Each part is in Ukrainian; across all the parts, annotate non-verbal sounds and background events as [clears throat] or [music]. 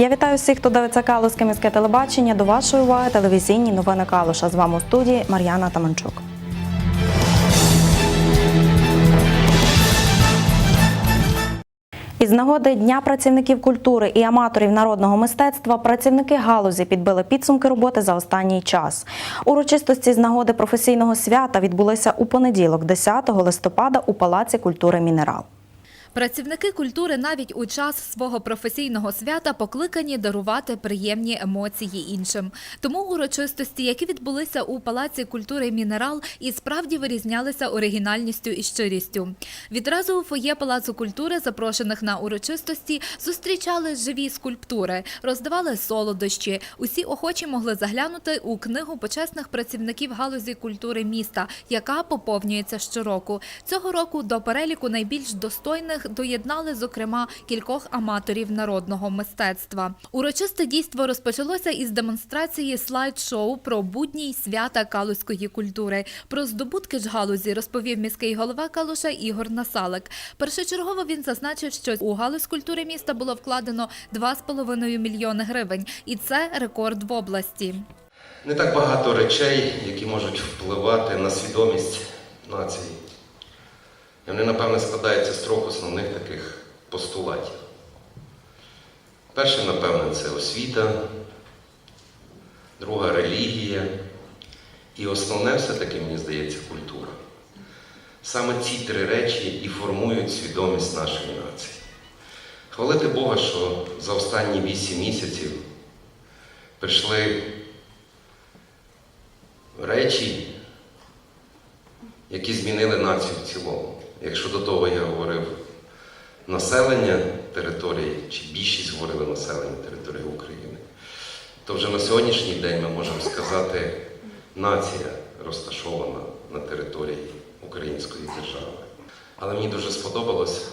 Я вітаю всіх, хто дивиться Калузьке міське телебачення. До вашої уваги телевізійні новини Калуша. З вами у студії Мар'яна Таманчук. Із нагоди Дня працівників культури і аматорів народного мистецтва працівники галузі підбили підсумки роботи за останній час. Урочистості з нагоди професійного свята відбулися у понеділок, 10 листопада, у Палаці культури Мінерал. Працівники культури навіть у час свого професійного свята покликані дарувати приємні емоції іншим. Тому урочистості, які відбулися у Палаці культури Мінерал, і справді вирізнялися оригінальністю і щирістю. Відразу у фоє Палацу культури, запрошених на урочистості, зустрічали живі скульптури, роздавали солодощі. Усі охочі могли заглянути у книгу почесних працівників галузі культури міста, яка поповнюється щороку. Цього року до переліку найбільш достойних доєднали, зокрема, кількох аматорів народного мистецтва. Урочисте дійство розпочалося із демонстрації слайд-шоу про будні свята калузької культури. Про здобутки ж галузі розповів міський голова Калуша Ігор Насалик. Першочергово він зазначив, що у галузь культури міста було вкладено 2,5 мільйони гривень, і це рекорд в області. Не так багато речей, які можуть впливати на свідомість нації. І вони, напевне, складаються з трьох основних таких постулатів. Перше, напевне, це освіта, друга релігія. І основне все-таки, мені здається, культура. Саме ці три речі і формують свідомість нашої нації. Хвалити Бога, що за останні вісім місяців прийшли речі, які змінили націю в цілому. Якщо до того я говорив населення території, чи більшість говорили населення території України, то вже на сьогоднішній день ми можемо сказати, нація розташована на території Української держави. Але мені дуже сподобалась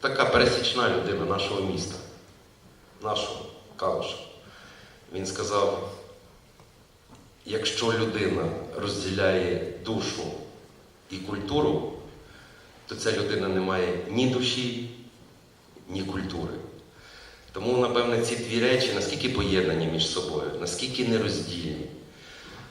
така пересічна людина нашого міста, нашого Калуша. Він сказав, якщо людина розділяє душу і культуру, то ця людина не має ні душі, ні культури. Тому, напевне, ці дві речі наскільки поєднані між собою, наскільки нероздільні,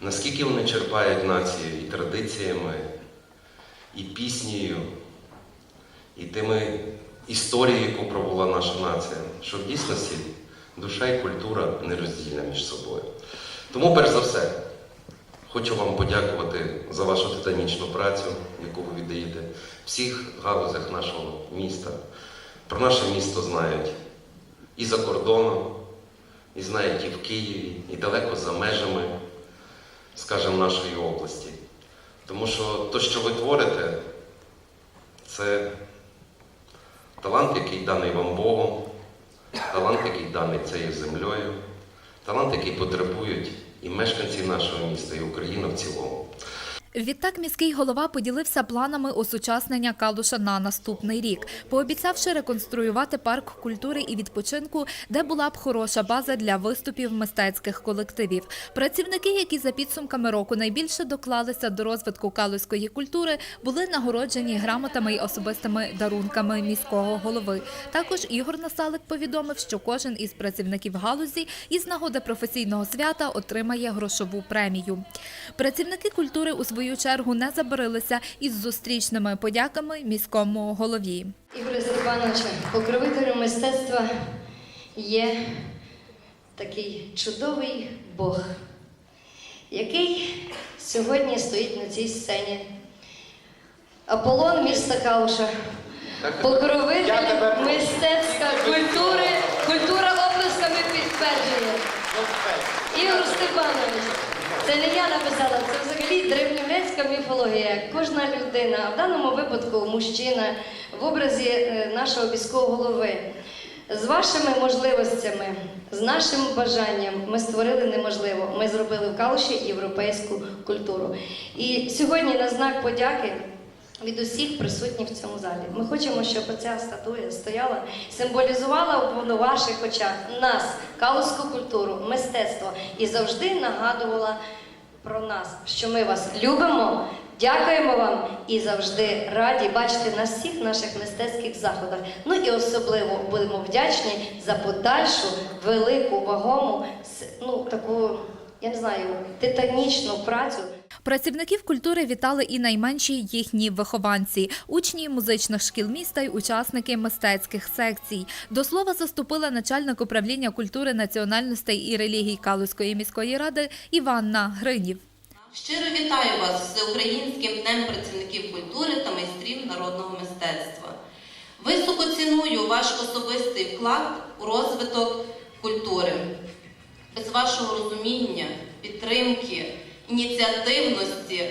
наскільки вони черпають націю і традиціями, і піснею, і тими історією, яку пробула наша нація, що в дійсності душа і культура нероздільна між собою. Тому, перш за все, хочу вам подякувати за вашу титанічну працю, яку ви віддаєте всіх галузях нашого міста. Про наше місто знають і за кордоном, і знають і в Києві, і далеко за межами, скажімо, нашої області. Тому що те, що ви творите, це талант, який даний вам Богом, талант, який даний цією землею, талант, який потребують і мешканці нашого міста, і Україна в цілому. Відтак міський голова поділився планами осучаснення Калуша на наступний рік, пообіцявши реконструювати парк культури і відпочинку, де була б хороша база для виступів мистецьких колективів. Працівники, які за підсумками року найбільше доклалися до розвитку калузької культури, були нагороджені грамотами й особистими дарунками міського голови. Також Ігор Насалик повідомив, що кожен із працівників галузі із нагоди професійного свята отримає грошову премію. Працівники культури у свою чергу не забарилися із зустрічними подяками міському голові. Ігоря Степановича, покровителем мистецтва є такий чудовий Бог, який сьогодні стоїть на цій сцені. Аполлон міста Кауша, покровитель мистецтва культури, культура оплесками підтверджує. Ігор Степанович, це не я написала, це взагалі древньогрецька міфологія. Кожна людина, в даному випадку мужчина в образі е, нашого міського голови. З вашими можливостями, з нашим бажанням ми створили неможливо. Ми зробили в Калуші європейську культуру. І сьогодні на знак подяки від усіх присутніх в цьому залі. Ми хочемо, щоб ця статуя стояла, символізувала у ваших очах нас, калузьку культуру, мистецтво і завжди нагадувала про нас, що ми вас любимо. Дякуємо вам і завжди раді бачити на всіх наших мистецьких заходах. Ну і особливо будемо вдячні за подальшу велику, вагому, ну таку, я не знаю, титанічну працю. Працівників культури вітали і найменші їхні вихованці, учні музичних шкіл міста й учасники мистецьких секцій. До слова заступила начальник управління культури, національностей і релігій Калузької міської ради Іванна Гринів. Щиро вітаю вас з Українським днем працівників культури та майстрів народного мистецтва. Високо ціную ваш особистий вклад у розвиток культури. Без вашого розуміння, підтримки, ініціативності,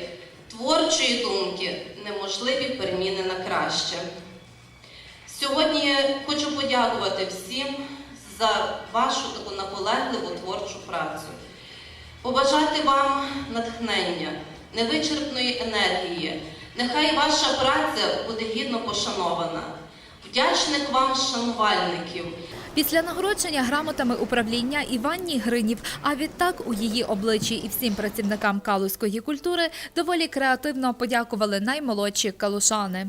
творчої думки неможливі переміни на краще. Сьогодні хочу подякувати всім за вашу таку наполегливу творчу працю. Побажати вам натхнення, невичерпної енергії. Нехай ваша праця буде гідно пошанована. Вдячних вам шанувальників. Після нагородження грамотами управління Іванні Гринів, а відтак у її обличчі і всім працівникам калузької культури доволі креативно подякували наймолодші калушани.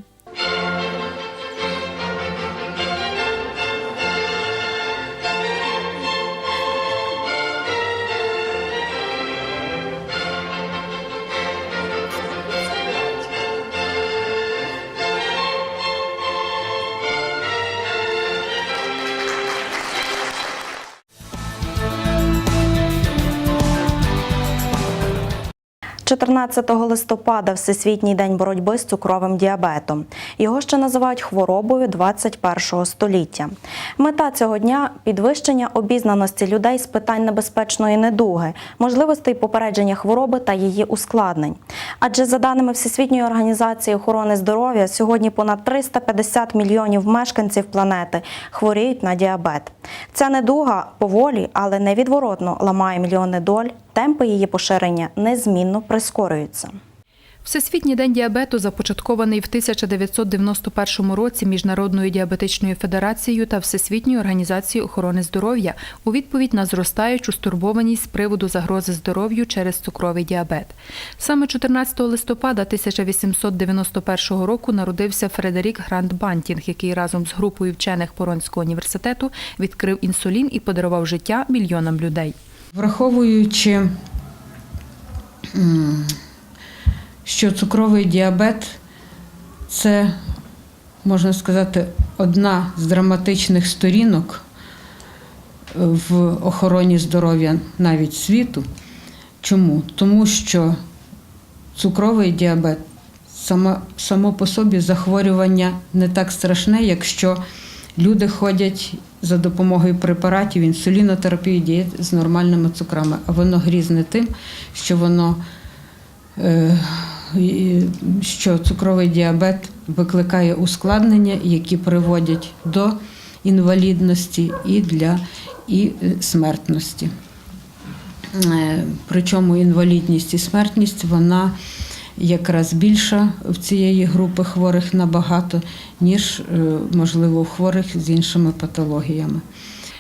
– 14 листопада Всесвітній день боротьби з цукровим діабетом. Його ще називають хворобою 21 століття. Мета цього дня підвищення обізнаності людей з питань небезпечної недуги, можливостей попередження хвороби та її ускладнень. Адже за даними Всесвітньої організації охорони здоров'я, сьогодні понад 350 мільйонів мешканців планети хворіють на діабет. Ця недуга поволі, але невідворотно ламає мільйони доль. Темпи її поширення незмінно прискорюються. Всесвітній день діабету започаткований в 1991 році Міжнародною діабетичною федерацією та Всесвітньою організацією охорони здоров'я у відповідь на зростаючу стурбованість з приводу загрози здоров'ю через цукровий діабет. Саме 14 листопада 1891 року народився Фредерік Грант Бантінг, який разом з групою вчених Поронського університету відкрив інсулін і подарував життя мільйонам людей. Враховуючи, що цукровий діабет це, можна сказати, одна з драматичних сторінок в охороні здоров'я навіть світу. Чому? Тому що цукровий діабет само, само по собі захворювання не так страшне, якщо люди ходять за допомогою препаратів інсулінотерапії дієт з нормальними цукрами. А воно грізне тим, що воно е, що цукровий діабет викликає ускладнення, які приводять до інвалідності і для і е, смертності. Е, Причому інвалідність і смертність вона якраз більша в цієї групи хворих набагато, ніж, е, можливо, у хворих з іншими патологіями.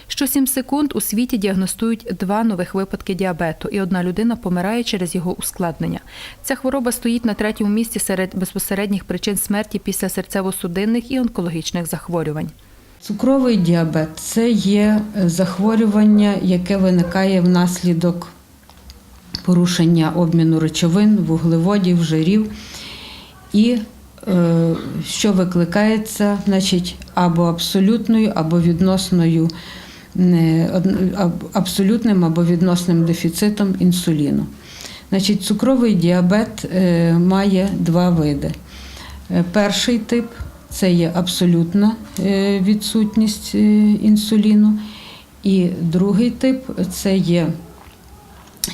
Що 7 секунд у світі діагностують два нових випадки діабету, і одна людина помирає через його ускладнення. Ця хвороба стоїть на третьому місці серед безпосередніх причин смерті після серцево-судинних і онкологічних захворювань. Цукровий діабет це є е, захворювання, яке виникає внаслідок порушення обміну речовин, вуглеводів, жирів, і е, що викликається значить, або абсолютною, або відносною не, абсолютним або відносним дефіцитом інсуліну. Значить, цукровий діабет е, має два види. Е, Перший тип це є абсолютна е, відсутність е, інсуліну, і другий тип це є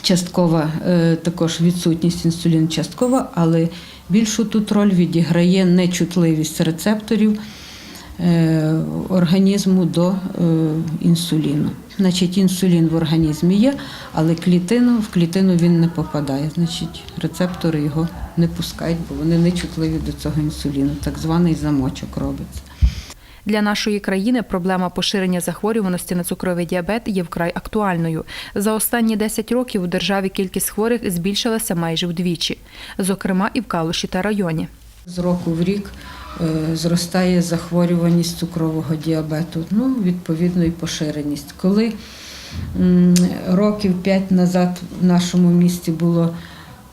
часткова е, також відсутність інсуліну часткова, але більшу тут роль відіграє нечутливість рецепторів е, організму до е, інсуліну. Значить, інсулін в організмі є, але клітину, в клітину він не попадає. Значить, рецептори його не пускають, бо вони не чутливі до цього інсуліну. Так званий замочок робиться. Для нашої країни проблема поширення захворюваності на цукровий діабет є вкрай актуальною. За останні 10 років у державі кількість хворих збільшилася майже вдвічі, зокрема і в Калуші та районі. З року в рік е, зростає захворюваність цукрового діабету, ну, відповідно, і поширеність. Коли років 5 назад в нашому місті було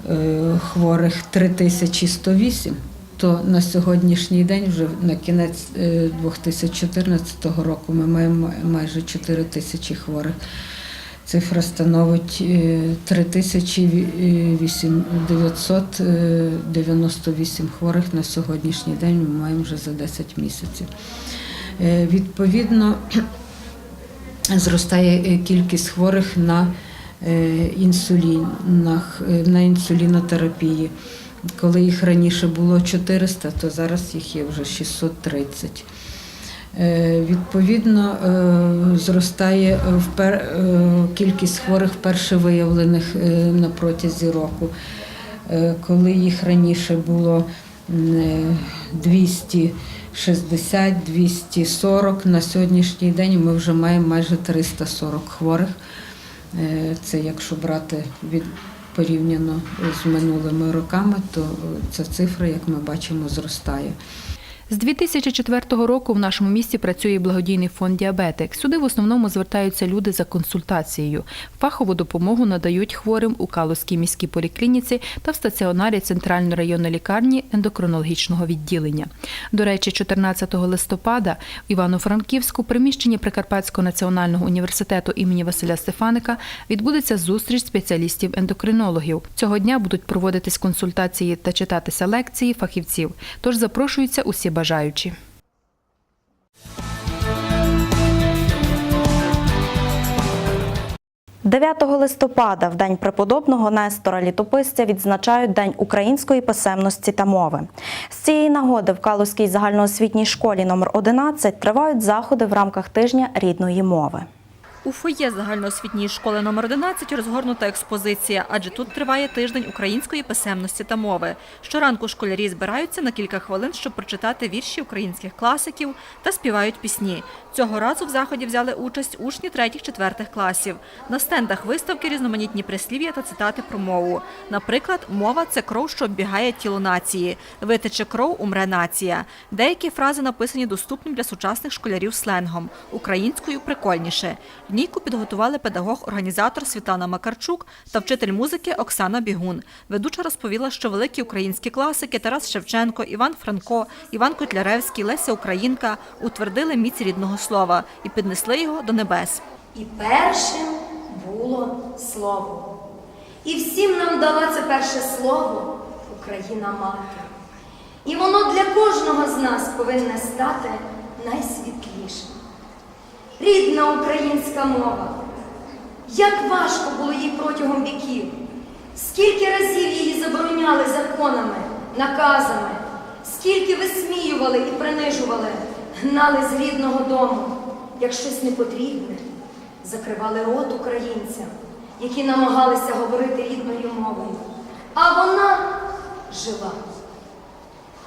е, хворих 3108, то на сьогоднішній день, вже на кінець е, 2014 року, ми маємо майже 4 тисячі хворих. Цифра становить е, 3998 хворих на сьогоднішній день. Ми маємо вже за 10 місяців. Е, Відповідно, [clears throat] зростає е, кількість хворих на е, інсулінах, е, на інсулінотерапії. Коли їх раніше було 400, то зараз їх є вже 630. Е, Відповідно, е, зростає е, кількість хворих вперше виявлених на протязі року. Коли їх раніше було е, 260-240, на сьогоднішній день ми вже маємо майже 340 хворих. Це якщо брати від порівняно з минулими роками, то е, ця цифра, як ми бачимо, зростає. З 2004 року в нашому місті працює благодійний фонд Діабетик. Сюди в основному звертаються люди за консультацією. Фахову допомогу надають хворим у Калузькій міській поліклініці та в стаціонарі Центральної районної лікарні ендокринологічного відділення. До речі, 14 листопада в Івано-Франківську приміщенні Прикарпатського національного університету імені Василя Стефаника відбудеться зустріч спеціалістів-ендокринологів. Цього дня будуть проводитись консультації та читатися лекції фахівців. Тож запрошуються усі бажаючі. 9 листопада, в день преподобного Нестора Літописця, відзначають День української писемності та мови. З цієї нагоди в Калузькій загальноосвітній школі номер 11 тривають заходи в рамках тижня рідної мови. У фоє загальноосвітньої школи номер 11 розгорнута експозиція, адже тут триває тиждень української писемності та мови. Щоранку школярі збираються на кілька хвилин, щоб прочитати вірші українських класиків та співають пісні. Цього разу в заході взяли участь учні третіх-четвертих класів. На стендах виставки різноманітні прислів'я та цитати про мову. Наприклад, мова це кров, що оббігає тіло нації. Витече кров, умре нація. Деякі фрази написані доступним для сучасних школярів сленгом. Українською прикольніше. Лінійку підготували педагог-організатор Світлана Макарчук та вчитель музики Оксана Бігун. Ведуча розповіла, що великі українські класики Тарас Шевченко, Іван Франко, Іван Котляревський, Леся Українка утвердили міць рідного слова і піднесли його до небес. І першим було слово. І всім нам дала це перше слово Україна мати. І воно для кожного з нас повинне стати найсвітлішим. Рідна українська мова. Як важко було їй протягом віків, скільки разів її забороняли законами, наказами, скільки висміювали і принижували, гнали з рідного дому, як щось непотрібне, закривали рот українцям, які намагалися говорити рідною мовою. А вона жила.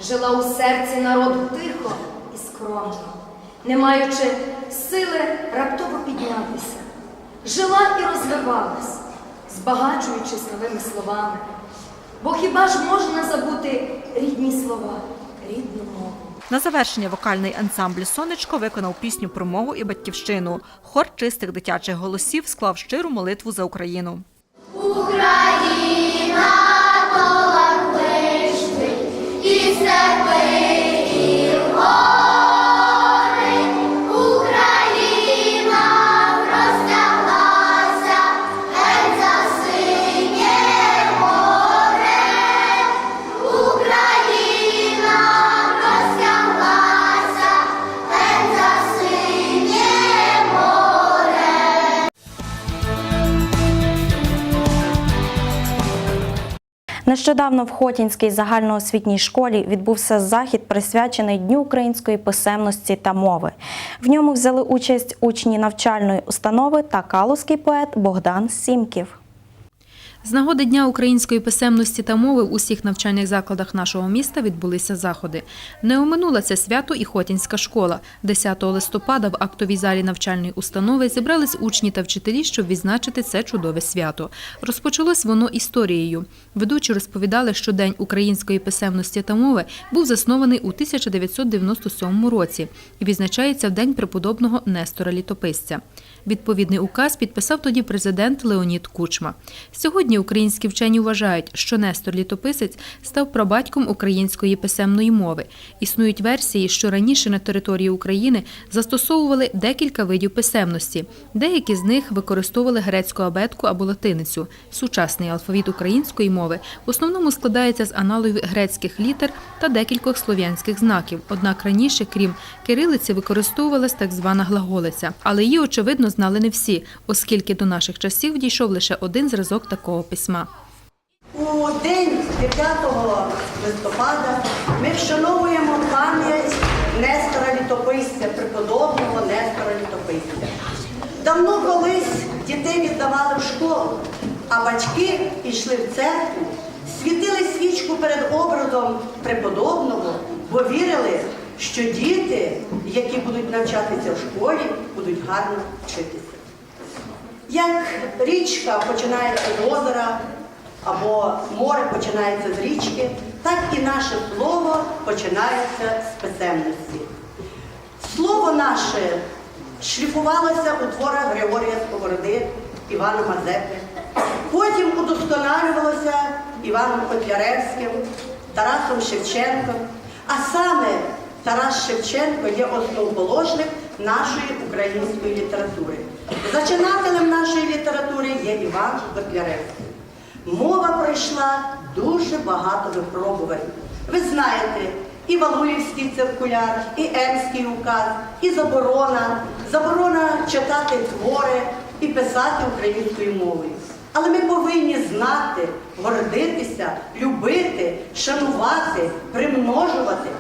Жила у серці народу тихо і скромно, не маючи сили раптово піднятися. Жила і розвивалась, збагачуючись новими словами. Бо хіба ж можна забути рідні слова, рідну мову? На завершення вокальний ансамбль Сонечко виконав пісню про мову і батьківщину. Хор чистих дитячих голосів склав щиру молитву за Україну. Нещодавно в Хотінській загальноосвітній школі відбувся захід, присвячений Дню української писемності та мови. В ньому взяли участь учні навчальної установи та калузький поет Богдан Сімків. З нагоди Дня української писемності та мови в усіх навчальних закладах нашого міста відбулися заходи. Не оминула це свято і Хотінська школа. 10 листопада в актовій залі навчальної установи зібрались учні та вчителі, щоб відзначити це чудове свято. Розпочалось воно історією. Ведучі розповідали, що День української писемності та мови був заснований у 1997 році і відзначається в День преподобного Нестора Літописця. Відповідний указ підписав тоді президент Леонід Кучма. Сьогодні українські вчені вважають, що Нестор Літописець став прабатьком української писемної мови. Існують версії, що раніше на території України застосовували декілька видів писемності. Деякі з них використовували грецьку абетку або латиницю. Сучасний алфавіт української мови в основному складається з аналогів грецьких літер та декількох слов'янських знаків. Однак раніше, крім кирилиці, використовувалась так звана глаголиця, але її очевидно знали не всі, оскільки до наших часів дійшов лише один зразок такого письма. У день 9 листопада ми вшановуємо пам'ять Нестора Літописця, преподобного Нестора Літописця. Давно колись дітей віддавали в школу, а батьки йшли в церкву, світили свічку перед образом преподобного, бо вірили, що діти, які будуть навчатися в школі, будуть гарно вчитися. Як річка починається з озера, або море починається з річки, так і наше слово починається з писемності. Слово наше шліфувалося у творах Григорія Сковороди, Івана Мазепи. Потім удосконалювалося Іваном Котляревським, Тарасом Шевченком. А саме Тарас Шевченко є основоположник нашої української літератури. Зачинателем нашої літератури є Іван Котляревський. Мова пройшла дуже багато випробувань. Ви знаєте, і Валуївський циркуляр, і Емський указ, і заборона, заборона читати твори і писати українською мовою. Але ми повинні знати, гордитися, любити, шанувати, примножувати,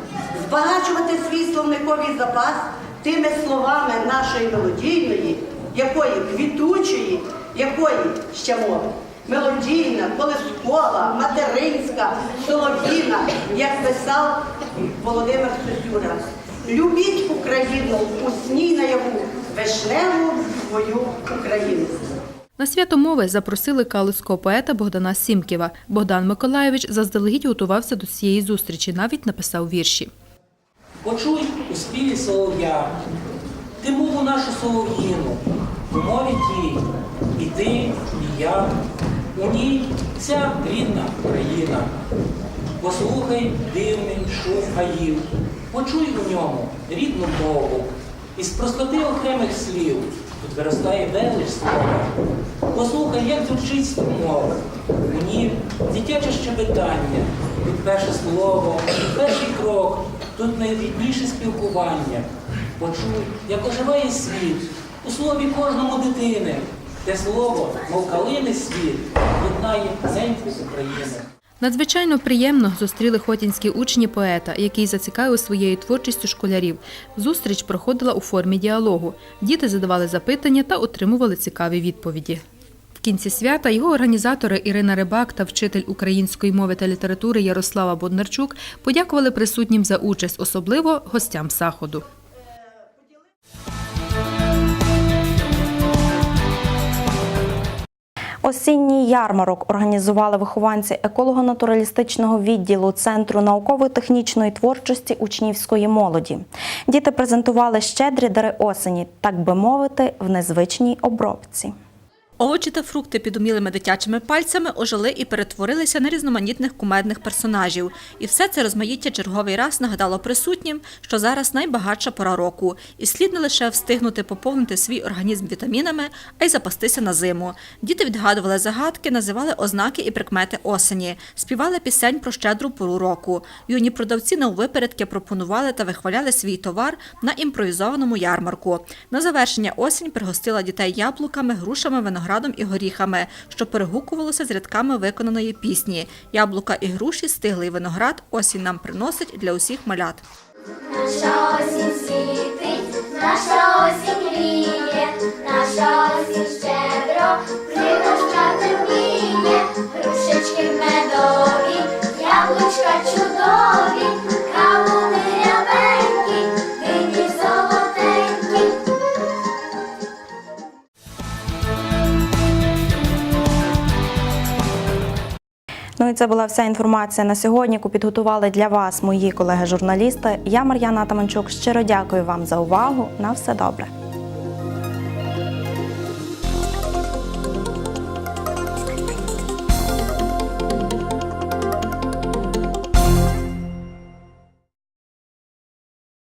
збагачувати свій словниковий запас тими словами нашої мелодійної, якої квітучої, якої ще мови. Мелодійна, колискова, материнська, солов'їна, як писав Володимир Сосюра. Любіть Україну, усній наяву, вишневу свою Україну. На свято мови запросили калузького поета Богдана Сімківа. Богдан Миколайович заздалегідь готувався до цієї зустрічі, навіть написав вірші. Почуй у співі солов'я, ти мову нашу солов'їну, у мові тій, і ти, і я, у ній вся рідна країна. Послухай дивний шум гаїв, почуй у ньому рідну мову, із простоти окремих слів тут виростає велич слова. Послухай, як звучить мова. У ній дитяче щебетання, тут перше слово, перший крок, тут найрідніше спілкування. Почуй, як оживає світ у слові кожному дитини, те слово, мов калини світ, єднає неньку України. Надзвичайно приємно зустріли хотінські учні поета, який зацікавив своєю творчістю школярів. Зустріч проходила у формі діалогу. Діти задавали запитання та отримували цікаві відповіді. Кінці свята його організатори Ірина Рибак та вчитель української мови та літератури Ярослава Боднарчук подякували присутнім за участь, особливо гостям заходу. Осінній ярмарок організували вихованці еколого-натуралістичного відділу Центру науково-технічної творчості учнівської молоді. Діти презентували щедрі дари осені, так би мовити, в незвичній обробці. Овочі та фрукти під умілими дитячими пальцями ожили і перетворилися на різноманітних кумедних персонажів. І все це розмаїття черговий раз нагадало присутнім, що зараз найбагатша пора року, і слід не лише встигнути поповнити свій організм вітамінами, а й запастися на зиму. Діти відгадували загадки, називали ознаки і прикмети осені, співали пісень про щедру пору року. Юні продавці наввипередки пропонували та вихваляли свій товар на імпровізованому ярмарку. На завершення осінь пригостила дітей яблуками, грушами, виноградом і горіхами, що перегукувалося з рядками виконаної пісні. Яблука і груші, стиглий виноград осінь нам приносить для усіх малят. Наша осінь світить, наша осінь гріє, наша осінь щедро вміє, це була вся інформація на сьогодні, яку підготували для вас мої колеги-журналісти. Я Мар'яна Атаманчук. Щиро дякую вам за увагу. На все добре.